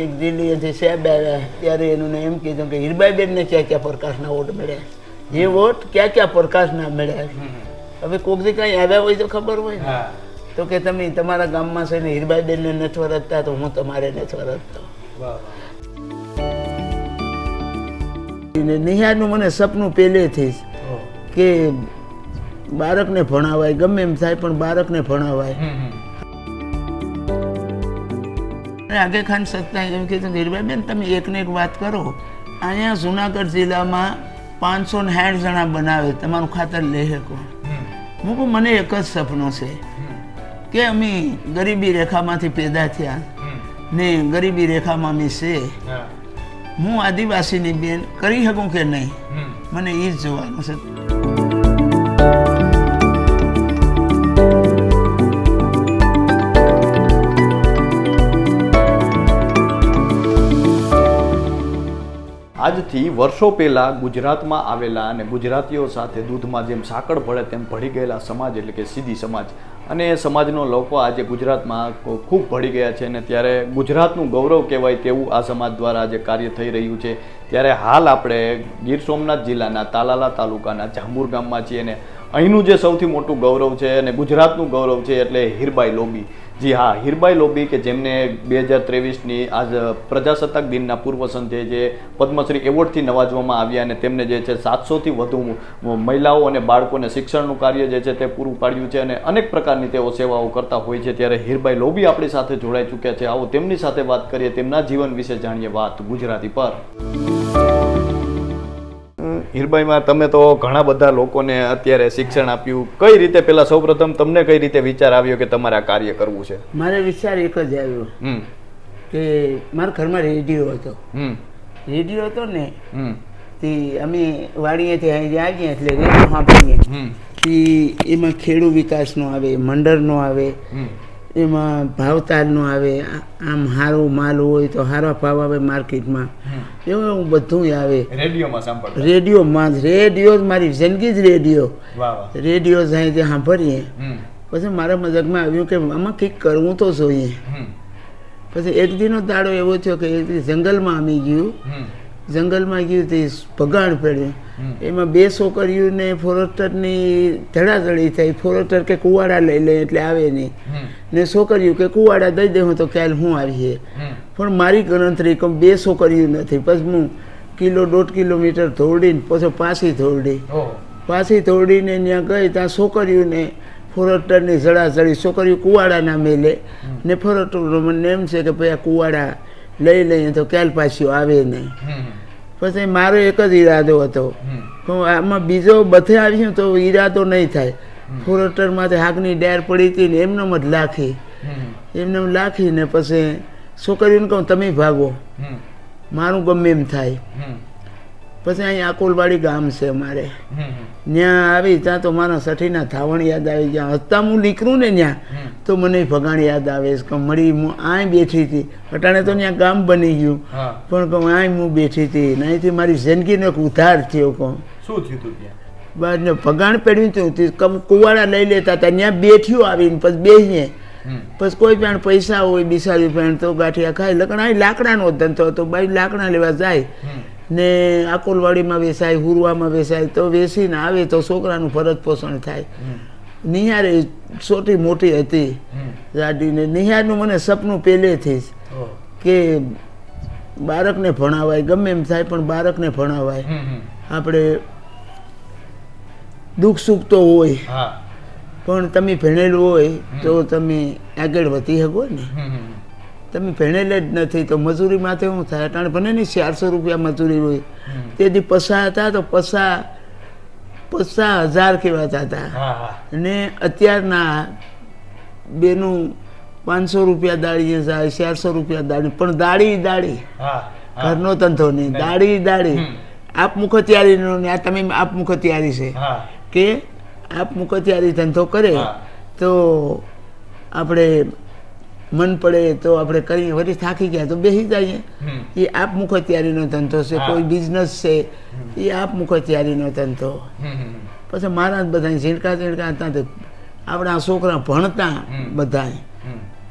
કે દિલ્હીથી સાહેબ આવ્યા ત્યારે એનું એમ કીધું કે હીરબાઈબેનને ક્યાં ક્યાં પ્રકાશના વોટ મળ્યા એ વોટ ક્યાં ક્યાં પ્રકાશના મળ્યા હવે કોકથી કાંઈ આવ્યા હોય તો ખબર હોય ને. તો કે તમે તમારા ગામમાં છે ને હીરબાઈબેનને નથી વરતતા તો હું તમારે નથી વરતતો નિહારનું મને સપનું પહેલેથી જ કે બાળકને ભણાવાય ગમે એમ થાય પણ બાળકને ભણાવાય. આગે ખાન સત્તા એમ કીધું હીરબાઈબેન તમે એકને એક વાત કરો. અહીંયા જુનાગઢ જિલ્લામાં પાંચસો ને સાઠ જણા બનાવે તમારું ખાતર લે શકો હું કહું મને એક જ સપનું છે કે અમે ગરીબી રેખામાંથી પેદા થયા ને ગરીબી રેખામાં અમે છે. હું. આદિવાસીની બેન કરી શકું કે નહીં? મને એ જ જોવાનું છે. આજથી વર્ષો પહેલાં ગુજરાતમાં આવેલા અને ગુજરાતીઓ સાથે દૂધમાં જેમ સાંકળ ભળે તેમ ભળી ગયેલા સમાજ એટલે કે સીધી સમાજ. અને એ સમાજનો લોકો આજે ગુજરાતમાં ખૂબ ભળી ગયા છે અને ત્યારે ગુજરાતનું ગૌરવ કહેવાય તેવું આ સમાજ દ્વારા આજે કાર્ય થઈ રહ્યું છે. ત્યારે હાલ આપણે ગીર સોમનાથ જિલ્લાના તાલાલા તાલુકાના જાંબુર ગામમાં છીએ અને અહીંનું જે સૌથી મોટું ગૌરવ છે અને ગુજરાતનું ગૌરવ છે એટલે હીરબાઈ લોબી. જી હા, હીરબાઈ લોબી કે જેમને બે હજાર ત્રેવીસની આજ પ્રજાસત્તાક દિનના પૂર્વ સંધ્યે જે પદ્મશ્રી એવોર્ડથી નવાજવામાં આવ્યા અને તેમને જે છે સાતસોથી વધુ મહિલાઓ અને બાળકોને શિક્ષણનું કાર્ય જે છે તે પૂરું પાડ્યું છે અને અનેક પ્રકારની તેઓ સેવાઓ કરતા હોય છે. ત્યારે હીરબાઈ લોબી આપણી સાથે જોડાઈ ચૂક્યા છે. આવો તેમની સાથે વાત કરીએ તેમના જીવન વિશે જાણીએ વાત ગુજરાતી પર. હીરબાઈમાં તમે તો ઘણા બધા લોકોને અત્યારે શિક્ષણ આપ્યું. કઈ રીતે પેલા સૌપ્રથમ તમને કઈ રીતે વિચાર આવ્યો કે તમારે આ કાર્ય કરવું છે? મારે વિચાર એક જ આવ્યો. કે મારા ઘરમાં રેડિયો હતો. રેડિયો હતો ને તે અમે વાડીએથી અહીં આવીએ એટલે રેડિયો સાંભળીએ. એમાં ખેડૂ વિકાસનો આવે મંડળનો આવે. એમાં ભાવતાલનું આવે આમ સારું માલ હોય તો સારા ભાવ આવે માર્કેટમાં. એવું એવું બધું આવે. રેડિયોમાં રેડિયોમાં જ રેડિયો જ મારી જિંદગી જ રેડિયો. રેડિયો જાય તે સાંભળીએ. પછી મારા મગજમાં આવ્યું કે આમાં કંઈક કરવું તો જોઈએ. પછી એક દીનો દાડો એવો થયો કે એક જંગલમાં આવી ગયું. જંગલમાં ગયું તે ભગાણ પડ્યું. એમાં બે છોકરીઓને ફોરેસ્ટરની ધડાધડી થઈ. ફોરેસ્ટર કે કુવાડા લઈ લે એટલે આવે નહીં. ને છોકરીઓ કે કુવાડા દઈ દે હું તો ખ્યાલ હું આવીએ. પણ મારી ગણતરી કે બે છોકરીઓ નથી. પછી હું કિલો દોઢ કિલોમીટર ધોરડીને પછી પાછી ધોરડી પાછી ધોરડીને ત્યાં ગઈ ત્યાં છોકરીઓને ફોરેસ્ટરની જડાજડી છોકરીઓ કુવાડાના મેલે. ને ફોરેસ્ટર મને એમ છે કે ભાઈ આ કુવાડા લઈ લઈએ તો ક્યાલ પાછું આવે નહીં. પછી મારો એક જ ઈરાદો હતો. તો આમાં બીજો બધે આવ્યું તો ઈરાદો નહીં થાય. ફોરેસ્ટરમાંથી હાકની ડેર પડી હતી ને એમને જ લાખી. એમને એમ લાખીને પછી છોકરીઓને કહું તમે ભાગો. મારું ગમે એમ થાય. પછી અહીં આકુલવાડી ગામ છે અમારે ત્યાં આવી ત્યાં તો મારા સઠીના થાવણ યાદ આવી ગયા. હતા હું નીકળું ને ત્યાં તો મને ભગાણ યાદ આવે કે મળી હું આય બેઠી હતી. અટાણે તો ત્યાં ગામ બની ગયું. પણ કહું આય હું બેઠી હતી. ને અહીંથી મારી જિંદગીનો એક ઉધાર થયો કહું. શું થયું ત્યાં? ભગાણ પડ્યું હતું કમ- કુવાડા લઈ લેતા હતા. ત્યાં બેઠ્યું આવીને પછી બેસીએ પછી કોઈ પણ પૈસા હોય બિસારી પણ તો ગાંઠિયા ખાય. લકડા લાકડાનો ધંધો હતો. બાઈ લાકડા લેવા જાય. ને આકોલવાડીમાં વેસાય હુરવામાં વેસાય તો વેસીને આવે તો છોકરાનું ફરજ પોષણ થાય. નિહાર નિહારે છોટી મોટી હતી. લાડીને નિહારનું મને સપનું પહેલેથી જ કે બાળકને ભણાવાય ગમે એમ થાય પણ બાળકને ભણાવાય. આપણે દુઃખ સુખ તો હોય હા. પણ તમે ભણેલું હોય તો તમે આગળ વધી શકો ને. તમે ભણેલે જ નથી તો મજૂરી માથે શું થાય? અટાણે ભણે નહીં ચારસો રૂપિયા મજૂરી હોય. તેથી પસા હતા તો પસા પસા હજાર કહેવાતા હતા. અને અત્યારના બેનું પાંચસો રૂપિયા દાળીએ જાય ચારસો રૂપિયા દાળી પણ દાળી હા ઘરનો ધંધો નહીં દાળી દાળી આપમુખ આપ મુખત્યારીનો ને આ તમે આપ તૈયારી છે. કે આપ તૈયારી ધંધો કરે તો આપણે મન પડે તો આપણે કરીએ વળી થાકી ગયા તો બેસી જઈએ. એ આપ મુખત્યારીનો ધંધો છે કોઈ બિઝનેસ છે એ આપ મુખત્યારીનો ધંધો. હમ હમ પછી મારા જ બધા ઝીણકા ઝીણકા હતા તે આપણા છોકરા ભણતા. બધા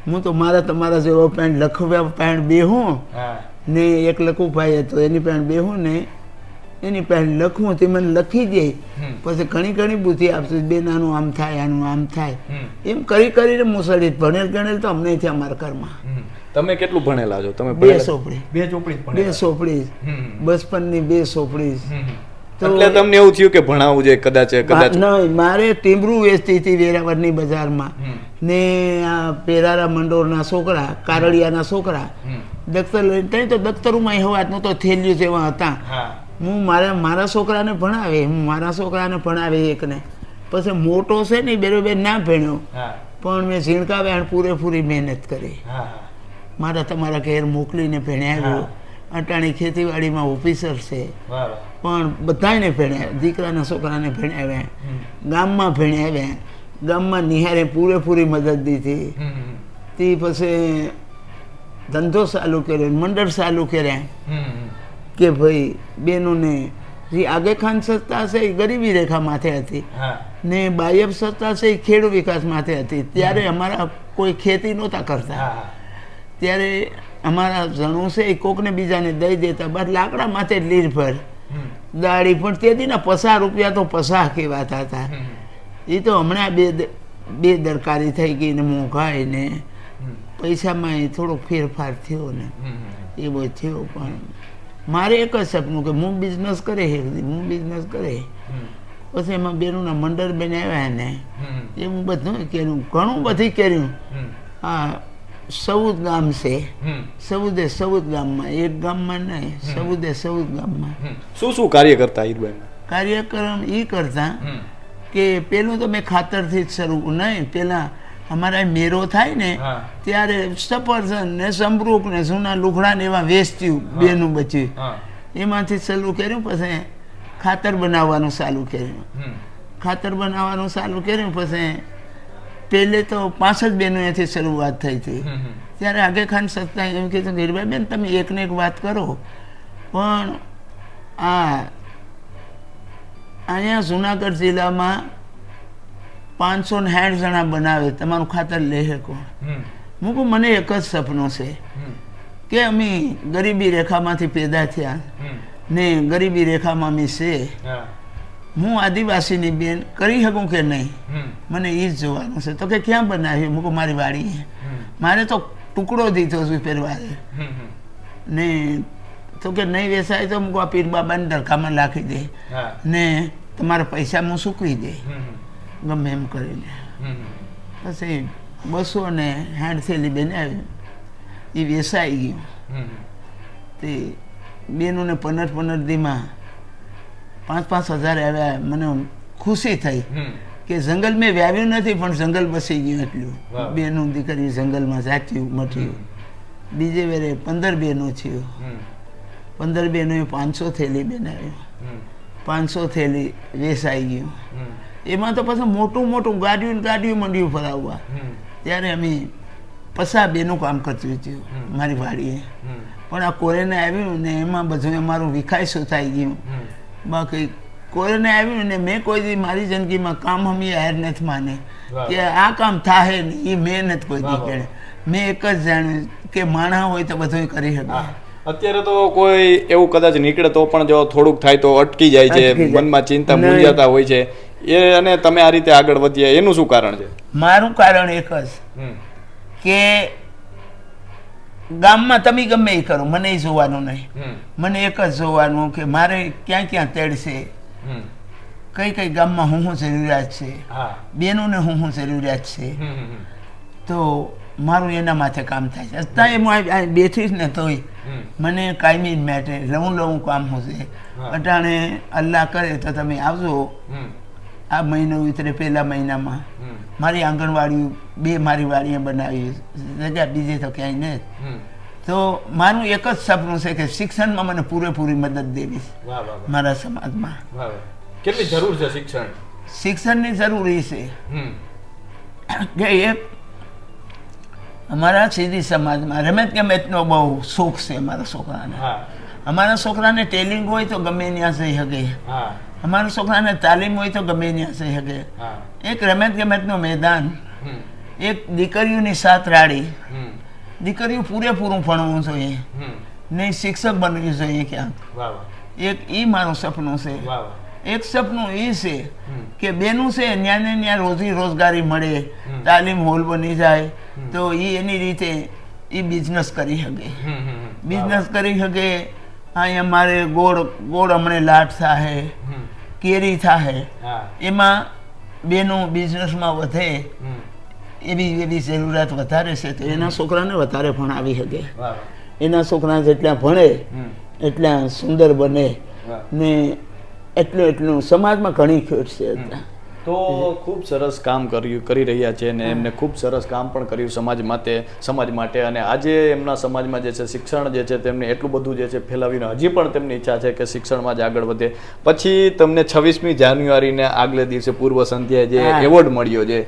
હું તો મારા તમારા જેવો પેન્ટ લખવ્યા પેન્ટ બેહું હા. ને એક લખું ભાઈ હતો એની પેન્ટ બેહું ને એની પેન્ટ લખવું તે મને લખી દે. પછી ઘણી ઘણી બુદ્ધિ આપશે. બેન આનું આમ થાય આનું આમ થાય. એમ કરી કરીને મુસળી ભણેલ ગણેલ તો અમને થયા અમારા ઘરમાં. તમે કેટલું ભણેલા છો? તમે બે સોપડી. બે ચોપડી બે સોપડી. બચપનની બે સોપડી. એટલે તમને એવું થયું કે ભણાવવું જોઈએ કદાચ કદાચ. નહીં મારે ટીમરું વેચતી હતી વેરાવળની બજારમાં. ને આ પેરારા મંડોરના છોકરા કારડિયાના છોકરા. દફતર લઈને ત્યાં તો દફતરોમાં હવાતનું તો થેલ્યું જેવા હતા. હા મારા મારા છોકરાને ભણાવે હું મારા છોકરાને ભણાવે એકને. પછી મોટો છે ને બેરોબેર ના ભણ્યો. પણ મેં ઝીણકા અને પૂરેપૂરી મહેનત કરી. હા મારા તમારા ઘેર મોકલીને ભણાવ્યો અટાણી ખેતીવાડીમાં ઓફિસર છે. પણ બધાને ભણાવ્યા દીકરાના છોકરાને ભણાવ્યા. ગામમાં ભણાવ્યા ગામમાં નિહારે પૂરેપૂરી મદદ દીધી. તે પછી ધંધો ચાલુ કર્યો મંડળ ચાલુ કર્યા. કે ભાઈ બેનોને જે આગે ખાન સત્તા છે એ ગરીબી રેખા માથે હતી. ને બાયબ સત્તા છે એ ખેડૂત વિકાસ માથે હતી. ત્યારે અમારા કોઈ ખેતી નહોતા કરતા. ત્યારે અમારા જણું છે એ કોકને બીજાને દઈ દેતા. બસ લાકડા માથે જ નિર્ભર દાડી પણ તે દીના પસાર રૂપિયા તો પસાર કહેવાતા હતા. એ તો હમણાં બે બે દરકારી થઈ ગઈ ને મોંઘાઈ ને પૈસામાં એ થોડો ફેરફાર થયો ને. એવો થયો પણ મારે એક જ સપનું કે હું બિઝનેસ કરે હેરદી હું બિઝનેસ કરે. પછી એમાં બેનોના મંડળ બનાવ્યા ને હમ. એ હું બધું કર્યું ઘણું બધું કર્યું. હા આ સૌદ ગામ છે. સૌદે સૌદ ગામમાં એક ગામમાં નહીં સૌદે સૌદ ગામમાં. શું શું કાર્ય કરતા હીરભાઈ કાર્યક્રમ એ કરતા કે પેલું તો મેં ખાતરથી જ શરૂ નહીં પેલા અમારા મેરો થાય ને ત્યારે સફરજન ને સમરૂપ ને જૂના લુગડા ને એવા વેચ્યું બેનું બચ્યું એમાંથી ચાલુ કર્યું પછી ખાતર બનાવવાનું ચાલુ કર્યું. ખાતર બનાવવાનું ચાલુ કર્યું પછી પહેલે તો પાંચ જ બહેનો એથી શરૂઆત થઈ હતી. ત્યારે આગે ખાન સત્તા એમ કીધું ગીરભાઈ બેન તમે એકને એક વાત કરો. પણ આ અહીંયા જુનાગઢ જિલ્લામાં પાંચસો ને સાઠ જણા બનાવે તમારું ખાતર લેહે હમ. હું કહું મને એક જ સપનું છે કે અમે ગરીબી રેખામાંથી પેદા થયા ને ગરીબી રેખામાં અમે છે. હું. આદિવાસીની બેન કરી શકું કે નહીં? મને એ જ જોવાનું છે. તો કે ક્યાં બનાવ્યું? મૂકો મારી વાડીએ. મારે તો ટુકડો દીધો છું પહેરવારે. ને તો કે નહીં વેસાય તો મૂકો આ પીર બાબાને દરખામાં નાખી દે ને તમારા પૈસા હું સૂકવી દે. ગમે એમ કરીને. પછી બસો ને બેન આવી. એ વેસાઈ ગયું. તે બેનોને પંદર પંદર દીમાં પાંચ પાંચ હજાર આવ્યા. મને ખુશી થઈ કે જંગલ મેં વ્યાવ્યું નથી પણ જંગલ બસી ગયું એટલું. બેનું દીકરી જંગલમાં જાચ્યું મઠ્યું. બીજે વેરે પંદર બેનો થયું. પંદર બેનો પાંચસો થેલી બનાવ્યું હમ. પાંચસો થેલી વેસાઈ ગયું. એમાં તો પછી મોટું મોટું ગાડીઓ ને મંડ્યું ફરાવવા ત્યારે અમે પસા બેનું કામ કરતું હતું મારી વાડીએ. પણ આ કોરેને આવ્યું ને એમાં બધું અમારું વિખાય થઈ ગયું. બાકી કોઈને આવ્યું ને મેં કોઈ મારી જિંદગીમાં કામ હમી હાર નથી માને. કે આ કામ થાહે ને એ મેં નથી કોઈ દી કરે મેં એક જ જાણ્યું કે માણા હોય તો બધું કરી શકે. અત્યારે તો કોઈ એવું કદાચ નીકળે તો પણ જો થોડુંક થાય તો અટકી જાય છે મનમાં ચિંતા નહીં. મૂંઝાતા હોય છે. એ અને તમે આ રીતે આગળ વધ્યા એનું શું કારણ છે? મારું કારણ એક જ કે ગામમાં તમે ગમે એ કરો મને એ જોવાનું નહીં. મને એક જ જોવાનું કે મારે ક્યાં ક્યાં તેડશે. કઈ કઈ ગામમાં હું હું જરૂરિયાત છે. હા. બેનોને હું હું જરૂરિયાત છે. તો મારું એના માથે કામ થાય છે. અત્યારે હું બેઠીશ ને તોય મને કાયમી જ માટે લવું લવું કામ હશે. અટાણે અલ્લાહ કરે તો તમે આવજો. આ મહિનો ઉતરે પહેલા મહિનામાં. મારી આંગણવાડી બે મારી વાડીએ બનાવી. જગ્યા બીજે તો ક્યાંય નહીં તો મારું એક જ સપનું છે કે શિક્ષણમાં મને પૂરેપૂરી મદદ દેવી. મારા સમાજમાં. કેટલી જરૂર છે શિક્ષણ? શિક્ષણની જરૂરી છે. કે એક અમારા સીધી સમાજમાં રમત ગમતનો બહુ શોખ છે અમારા છોકરાને. અમારા છોકરાને ટેલિંગ હોય તો ગમે ત્યાં જઈ શકે. અમારા છોકરાને તાલીમ હોય તો ગમે ત્યાં થઈ શકે. એક રમત ગમતનું મેદાન એક દીકરીઓની સાત રાડી દીકરીઓ પૂરેપૂરું ભણવું જોઈએ. નહીં શિક્ષક બનવી જોઈએ ક્યાંક. એક એ મારું સપનું છે. એક સપનું એ છે કે બેનું છે ત્યાં ને ન્યા રોજી રોજગારી મળે તાલીમ હોલ બની જાય તો એ એની રીતે એ બિઝનેસ કરી શકે. બિઝનેસ કરી શકે. અહીંયા મારે ગોળ ગોળ હમણે લાટ થાય કેરી થાય એમાં બેનું બિઝનેસમાં વધે એવી એવી જરૂરિયાત વધારે છે તો એના છોકરાને વધારે ભણાવી શકે. એના છોકરા જેટલા ભણે એટલા સુંદર બને ને એટલું એટલું સમાજમાં ઘણી ખેડ છે અત્યારે. તો ખૂબ સરસ કામ કર્યું કરી રહ્યા છે અને એમને ખૂબ સરસ કામ પણ કર્યું સમાજ માટે સમાજ માટે. અને આજે એમના સમાજમાં જે છે શિક્ષણ જે છે તેમને એટલું બધું જે છે ફેલાવીને હજી પણ તેમની ઈચ્છા છે કે શિક્ષણમાં જ આગળ વધે. પછી તમને છવ્વીસમી જાન્યુઆરીને આગલે દિવસે પૂર્વ સંધ્યાએ જે એવોર્ડ મળ્યો છે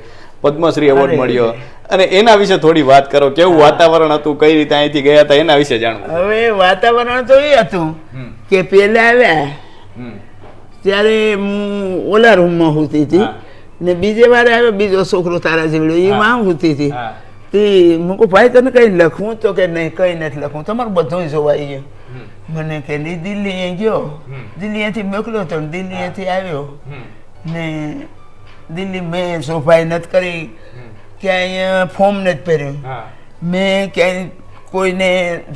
પદ્મશ્રી એવોર્ડ મળ્યો. અને એના વિશે થોડી વાત કરો કેવું વાતાવરણ હતું કઈ રીતે અહીંથી ગયા હતા એના વિશે જાણવું. હવે વાતાવરણ તો એ હતું કે પેલા આવ્યા ત્યારે હું ઓલા રૂમમાં હોતી હતી. ને બીજે વારે આવ્યો બીજો છોકરો તારા જેવડો એ માં હોતી હતી. તે હું કહું ભાઈ તને કંઈ લખવું તો કે નહીં? કંઈ નથી લખવું. તમારું બધું જોવાઈ ગયું. મને કે નહીં દિલ્હી ગયો. હમ. દિલ્હી અહીંથી મોકલ્યો તો દિલ્હી અહીંથી આવ્યો. ને દિલ્હી મેં સોફાઈ નથી કરી. ક્યાંય ફોર્મ નથી પહેર્યું મેં ક્યાંય કોઈને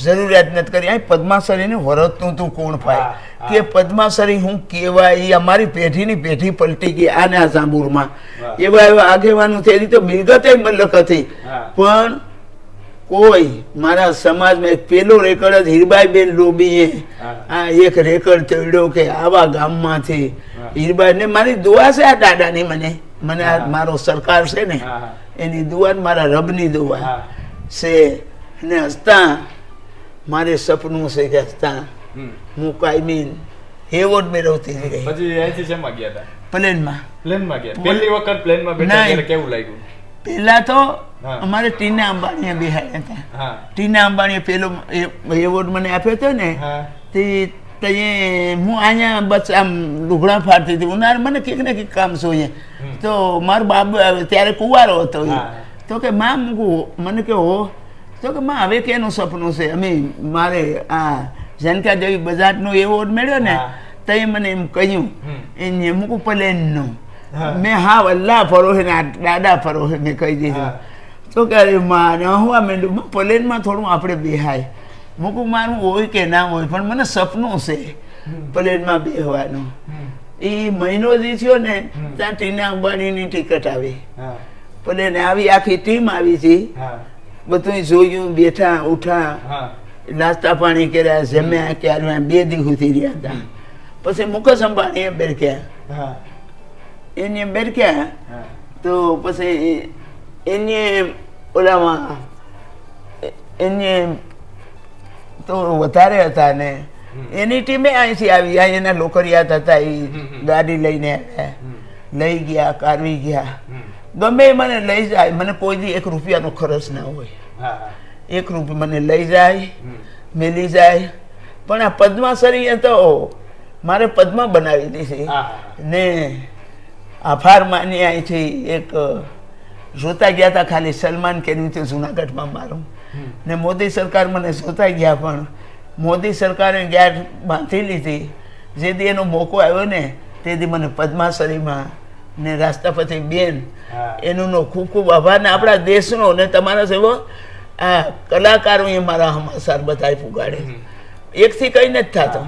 જરૂરિયાત નથી કરી. આ પદ્માસરીને વરતનું તું કોણ હા. કે પદ્માસરી હું કહેવાય એ અમારી પેઢીની પેઢી પલટી ગઈ આને આ વાહ. એવા એવા આગેવાનું છે એની તો મિલકતે મલક હતી પણ કોઈ મારા સમાજમાં એક પેલો રેકર્ડ જ હીરબાઈબેન લોબીએ. આ એક રેકર્ડ ચડ્યો કે આવા ગામમાંથી હીરબાઈને હીરબાઈ ને મારી દુઆ છે આ દાદાની મને. મને આ મારો સરકાર છે ને એની દુઆ મારા રબની દુઆ છે. ને હસતા. મારે સપનું છે કે હસતા. હું કાયમી એવોર્ડ મેળવતી રહી. પછી અહીંથી શેમાં ગયા હતા? પ્લેનમાં. પ્લેનમાં ગયા. પહેલી વખત પ્લેનમાં બેઠા ત્યારે કેવું લાગ્યું? પહેલા તો અમારે ટીના અંબાણીએ બિહાડ્યા હતા. ટીના અંબાણીએ પેલો એવોર્ડ મને આપ્યો હતો ને તે હું અહીંયા બસ આમ લુગડા ફાડતી હતી. ઉનાળે મને કંઈક ને કંઈક કામ જોઈએ. તો મારો બાબુ આવે ત્યારે કુંવારો હતો તો કે માં મૂકું મને કે હો તો કે માં હવે કેનું સપનું છે? અમે મારે આ જનકા દેવી બજાજનો એવોર્ડ મેળ્યો ને. તો એ મને એમ કહ્યું એ એને મૂકું મેં હા વલ્લા ફરો હે દાદા ફરો હે મેં કહી દીધું. તો કે અરે માં હું આ મેંડું પલેનમાં થોડું આપણે બેહાય. મૂકું મારું હોય કે ના હોય પણ મને સપનું છે પલેનમાં બેહવાનું. એ મહિનો જે થયો ને. ત્યાં ટીના અંબાણીની ટિકિટ આવી. પલેને આવી આખી ટીમ આવી હતી. બધું જોયું બેઠા ઉઠા નાસ્તા પાણી કર્યા જમ્યા ક્યારે બે દી સુધી રહ્યા હતા. પછી મુકેશ અંબાણીએ બેરક્યા એને બેરક્યા તો પછી એને ઓલામાં એને તો વધારે હતા ને એની ટીમે અહીંથી આવી આ એના લોકરિયાત હતા એ ગાડી લઈને આવ્યા. લઈ ગયા કારવી ગયા. ગમે મને લઈ જાય મને કોઈ દી એક રૂપિયાનો ખર્ચ ના હોય. એક રૂપિયા મને લઈ જાય મેલી જાય. પણ આ પદ્માસરીએ તો મારે પદ્મા બનાવી દીધી. ને આભાર માની અહીંથી એક જોતા ગયા હતા ખાલી સલમાન કેનું તે જુનાગઢમાં મારું. ને મોદી સરકાર મને જોતા ગયા પણ મોદી સરકારે ગેર બાંધી લીધી. જે દી એનો મોકો આવ્યો ને તે દી મને પદ્માસરીમાં ને રાષ્ટ્રપતિ બેન. એનું નો ખૂબ ખૂબ આભાર. ને આપણા દેશનો ને તમારા સેવો આ કલાકારોએ મારા હમાસાર બધાય ફુગાડે એકથી કંઈ નથી થતું.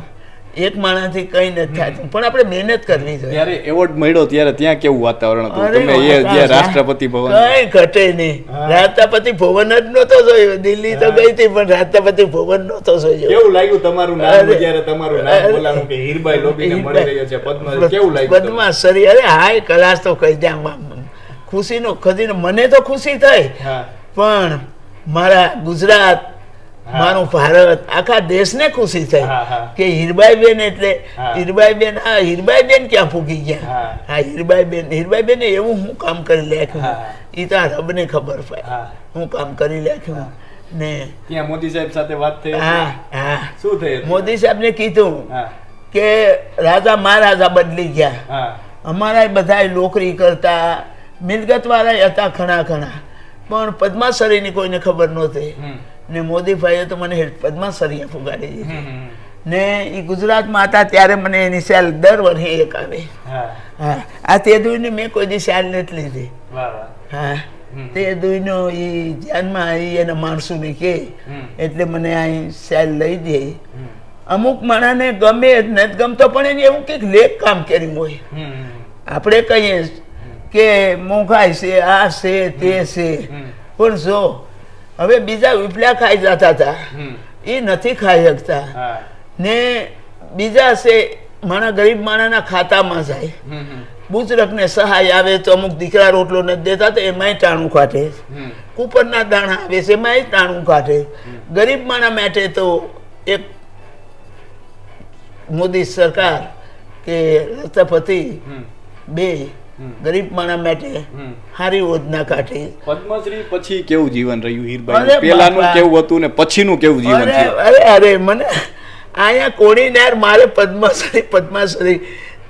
એક માણસથી કંઈ નથી થતું. પણ આપણે મહેનત કરવી જોઈએ. ત્યારે એવોર્ડ મળ્યો ત્યારે ત્યાં કેવું વાતાવરણ હતું? તમે એ જે રાષ્ટ્રપતિ ભવન કઈ ઘટે નહીં. રાષ્ટ્રપતિ ભવન જ નહોતો જોયો. દિલ્હી તો ગઈ હતી પણ રાષ્ટ્રપતિ ભવન નહોતો જોયો. કેવું લાગ્યું તમારું નામ? જ્યારે તમારું નામ બોલાનું કે હીરબાઈ લોબીને મળી રહ્યો છે પદ્મ કેવું લાગ્યું? પદ્માસરી. અરે હાય કલાસ તો કહી દે આમ ખુશીનો ખજીનો મને તો ખુશી થઈ. પણ મારા ગુજરાત. મારું ભારત આખા દેશને ખુશી થઈ. કે હીરબાઈબેન એટલે. હીરબાઈબેન આ હીરબાઈબેન ક્યાં ફૂકી ગયા? હા. હીરબાઈબેન હીરબાઈબેને એવું હું કામ કરી નાખ્યું. એ તો રબને ખબર પડે. હું. કામ કરી નાખ્યું. ને ત્યાં મોદી સાહેબ સાથે વાત થઈ હા હા. શું થયું મોદી સાહેબને કીધું કે રાજા મહારાજા બદલી ગયા. અમારા બધા નોકરી કરતા મિલકત વાળા હતા ઘણા ઘણા. પણ પદ્માસરીની કોઈને ખબર નહોતી. ને મોદીભાઈએ તો મને હેડપદમાં સરિયા ફુગાડી દીધી. ને એ ગુજરાતમાં હતા ત્યારે મને એની સેલ દર વર્ષે એક આવે. હા. આ તે દુઈને મેં કોઈ દી સેલ નથી લીધી. હા. તે દુઈનો એ ધ્યાનમાં આવી એના માણસોને કહે એટલે મને અહીં સેલ લઈ દે. અમુક માણસને ગમે જ નથી ગમતો પણ એને એવું કંઈક લેખ કામ કર્યું હોય. આપણે કહીએ કે મોંઘાઈ છે આ છે તે છે. પણ જો હવે બીજા વિપલા ખાઈ જતા હતા. એ નથી ખાઈ શકતા. ને બીજા છે માણા ગરીબ માણાના ખાતામાં જાય. બુચરકને સહાય આવે તો અમુક દીકરા રોટલો નથી દેતા તો એમાંય ટાણું કાઢે. કૂપરના દાણા આવે છે એમાંય ટાણું કાઢે ગરીબ માણા માટે તો એક મોદી સરકાર કે રાષ્ટ્રપતિ બે. ગરીબ માણા માટે હારી યોજના કાઢી. પદ્મશ્રી પછી કેવું જીવન રહ્યું અરે હીરભાઈ પેલાનું કેવું હતું ને પછીનું કેવું જીવન અરે અરે મને અહીંયા કોડીનાર મારે પદ્માશ્રી પદ્માશ્રી.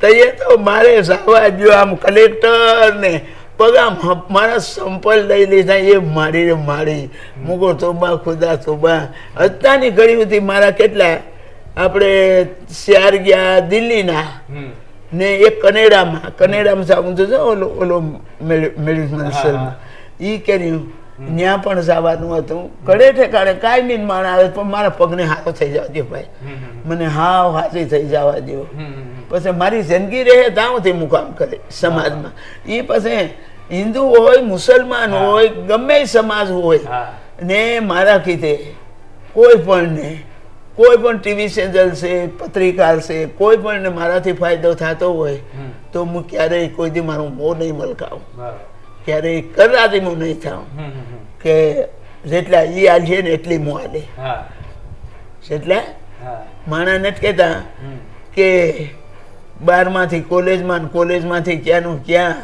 તઈએ તો મારે જવા જો આમ કલેક્ટર ને. પગા મારા સંપલ લઈ લીધા એ મારી મારી. મુગો તોબા ખુદા તોબા અત્યારની ઘડી સુધી મારા કેટલા? આપણે શિયાર ગયા દિલ્હીના. ને એ કનેડામાં કનેડામાં સાવ તો છે ઓલો ઓલો મેડિસિન સરમાં એ કર્યું ત્યાં પણ જવાનું હતું. કડે ઠેકાણે કાંઈ નહીં માણ આવે પણ મારા પગને હાથો થઈ જવા દો ભાઈ. મને હાવ હાથી થઈ જવા દો પછી મારી જિંદગી રહે ત્યાંથી મુકામ કરે સમાજમાં. એ પછી હિન્દુ હોય મુસલમાન હોય ગમે સમાજ હોય ને મારા કીધે કોઈ પણ ને કોઈ પણ ટીવી ચેનલ છે પત્રિકા છે કોઈ પણ મારાથી ફાયદો થતો હોય તો હું ક્યારેય કોઈ દી મારું મોં નહીં મલકાવું. ક્યારેય કરાતી હું નહીં થાઉં. કે જેટલા ઈ આલીએ ને એટલી હું આલે હા. માણા નથી કહેતા કે બારમાંથી કોલેજમાં કોલેજમાંથી ક્યાંનું ક્યાં.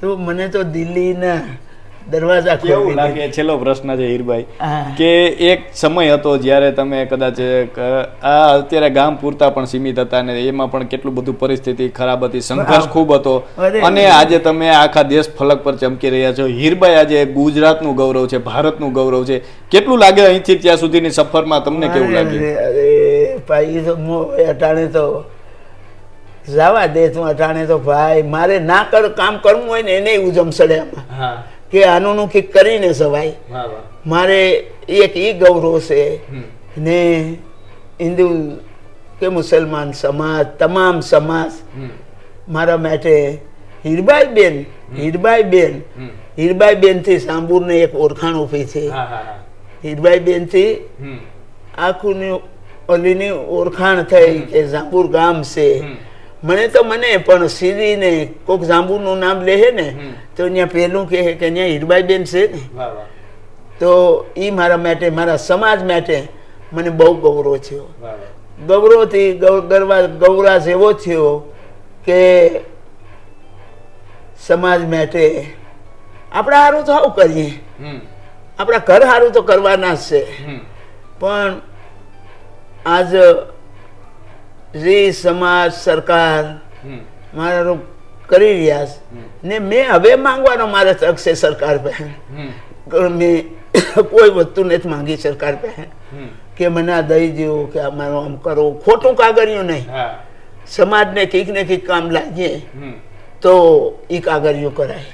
તો મને તો દિલ્હીના દરવાજા કેવું લાગે છેલ્લો પ્રશ્ન છે હીરભાઈ. કે એક સમય હતો જ્યારે તમે કદાચ આ અત્યારે ગામ પૂરતા પણ સીમિત હતા ને એમાં પણ કેટલું બધું પરિસ્થિતિ ખરાબ હતી સંઘર્ષ ખૂબ હતો. અને આજે તમે આખા દેશ ફલક પર ચમકી રહ્યા છો. હીરભાઈ આજે ગુજરાતનું ગૌરવ છે ભારતનું ગૌરવ છે. કેટલું લાગે અહીંથી ત્યાં સુધીની સફરમાં? તમને કેવું લાગે? અરે ભાઈ એ તો અટાણે તો જવા દે તું અટાણે તો ભાઈ મારે ના કર કામ કરવું હોય ને એને ઉજમ સડે આમાં. હા. કે આનું કંઈક કરીને વાહ મારે એક ઈ ગૌરવ છે ને હિન્દુ કે મુસલમાન સમાજ તમામ સમાજ મારા માટે હીરબાઈ બેન હીરબાઈ બેન હીરબાઈ બેનથી સાંબુરને એક ઓળખાણ ઊભી છે. હીરબાઈ બેનથી. આખું ઓલીની ઓળખાણ થઈ કે જાંબુર ગામ છે. મને તો મને પણ સીધીને કોક જાંબુનું નામ લે ને તો ત્યાં પહેલું કહે કે ત્યાં હીરબાઈબેન છે ને. તો એ મારા માટે મારા સમાજ માટે મને બહુ ગૌરવ થયો. ગૌરવથી ગરવા ગૌરાશ એવો થયો કે સમાજ માટે આપણે સારું તો આવું કરીએ. આપણા ઘર સારું તો કરવાના જ છે. પણ આજ જે સમાજ સરકાર મારા કરી રહ્યા છે. ને મેં હવે માંગવાનો મારે તક છે સરકાર પે મેં કોઈ વસ્તુ નથી માંગી સરકાર પે કે મને આ દઈ દો કે આ મારું આમ કરો. ખોટું કાગળિયું નહીં. સમાજને કંઈક ને કંઈક કામ લાગીએ તો એ કાગળિયું કરાય.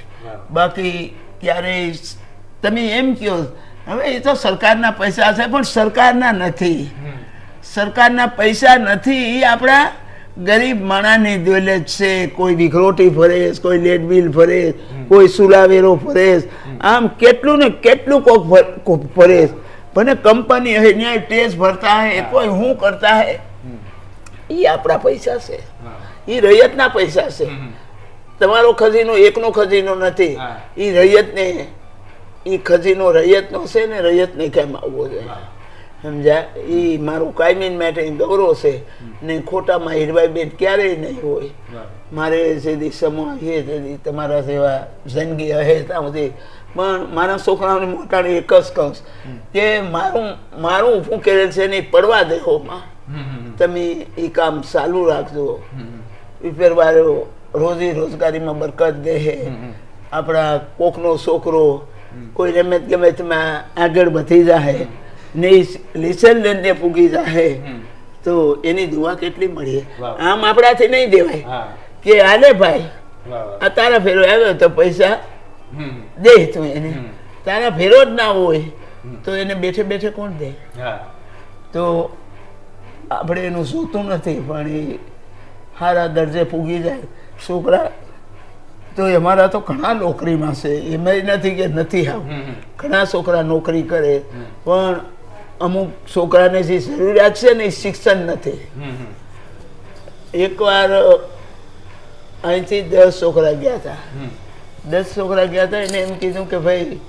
બાકી ક્યારેય તમે એમ કહો હવે એ તો સરકારના પૈસા છે પણ સરકારના નથી. સરકારના પૈસા નથી એ આપણા ગરીબ માણાની દોલત છે. કોઈ વિઘરોટી ફરેશ કોઈ લેટ બિલ ફરેશ કોઈ સુલાવેરો ફરેશ આમ કેટલું ને કેટલું કોક ફરેશ ભલે કંપની હે ન્યાય ટેક્સ ભરતા હે કોઈ હું કરતા હે? એ આપણા પૈસા છે. એ રૈયતના પૈસા છે. તમારો ખજીનો એકનો ખજીનો નથી. એ રૈયતને એ ખજીનો રૈયતનો છે ને રૈયતને કેમ આવવો જોઈએ. સમજ્યા? એ મારું કાયમીન માટે ગૌરવ છે. ને ખોટામાં હીરબાઈ બેન ક્યારેય નહીં હોય. મારે જેથી સમૂહ હે તેથી તમારા જેવા જિંદગી હે ત્યાં સુધી. પણ મારા છોકરાઓને મોટાને એક જ કહું કે મારું મારું ઊભું કરેલ છે નહીં પડવા દેવો માં. હમ. હમ. તમે એ કામ ચાલુ રાખજો. હમ. વિફેરવાળો રોજી રોજગારીમાં બરકત દેહે. આપણા કોકનો છોકરો કોઈ રમત ગમતમાં આગળ વધી જાય ને લિસનને પૂગી જાય તો એની દુઆ કેટલી મળીએ આમ આપણાથી નહીં દેવાય. કે આલે ભાઈ આ તારા ફેરો આવ્યો તો પૈસા દે તું એને. તારા ફેરો જ ના હોય તો એને બેઠે બેઠે કોણ દે? તો આપણે એનું જોતું નથી પણ એ સારા દરજે પૂગી જાય. છોકરા તો અમારા તો ઘણા નોકરીમાં છે. એમાં નથી કે નથી આવું. ઘણા છોકરા નોકરી કરે. પણ અમુક છોકરાને જે જરૂરિયાત છે ને એ શિક્ષણ નથી. એકવાર અહીંથી દસ છોકરા ગયા હતા. દસ છોકરા ગયા હતા એને એમ કીધું કે ભાઈ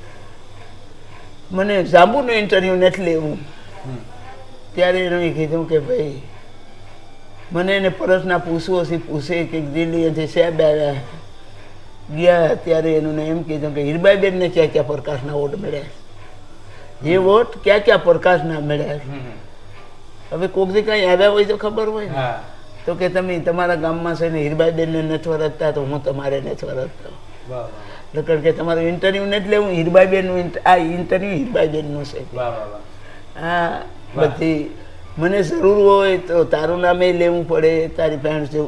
મને જાંબુનું ઇન્ટરવ્યૂ નથી લેવું. ત્યારે ત્યારે એ કીધું કે ભાઈ મને એને પરસના પૂછવો છે પૂછે કે દિલ્હીથી સાહેબ આવ્યા ગયા ત્યારે એનું એમ કીધું કે હીરબાઈબેનને ક્યાં ક્યાં પ્રકાશના વોટ મળ્યા. એ વોટ? ક્યાં ક્યાં પ્રકાશના મળ્યા હમ. હવે કોકથી કાંઈ આવ્યા હોય તો ખબર હોય ને. તો કે તમે તમારા ગામમાં છે ને હીરબાઈબેનને નથી વરતતા તો હું તમારે નથી વરતતો વાહ કે તમારું ઇન્ટરવ્યૂ નથી લેવું હીરબાઈબેનનું આ ઇન્ટરવ્યુ હીરબાઈબેનનું છે. આ બધી મને જરૂર હોય તો તારું નામે લેવું પડે તારી પાસે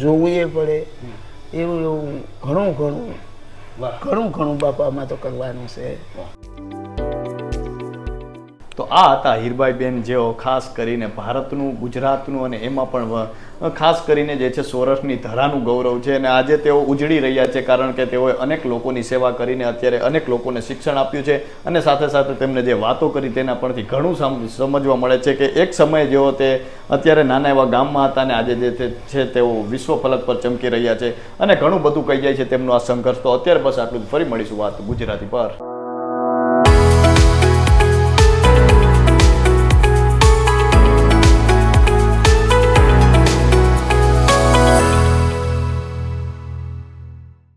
જોવું એ પડે. એવું એવું ઘણું ઘણું ઘણું ઘણું બાપામાં તો કરવાનું છે. તો આ હતા હીરબાઈબેન જેઓ ખાસ કરીને ભારતનું, ગુજરાતનું અને એમાં પણ ખાસ કરીને જે છે સોરઠની ધરાનું ગૌરવ છે અને આજે તેઓ ઉજળી રહ્યા છે કારણ કે તેઓએ અનેક લોકોની સેવા કરીને અત્યારે અનેક લોકોને શિક્ષણ આપ્યું છે અને સાથે સાથે તેમને જે વાતો કરી તેના પરથી ઘણું સમજવા મળે છે કે એક સમયે જેઓ તે અત્યારે નાના એવા ગામમાં હતા અને આજે જે છે તેઓ વિશ્વ ફલક પર ચમકી રહ્યા છે અને ઘણું બધું કહી જાય છે તેમનો આ સંઘર્ષ. તો અત્યારે બસ આટલું ફરી મળીશું વાત ગુજરાતી પર.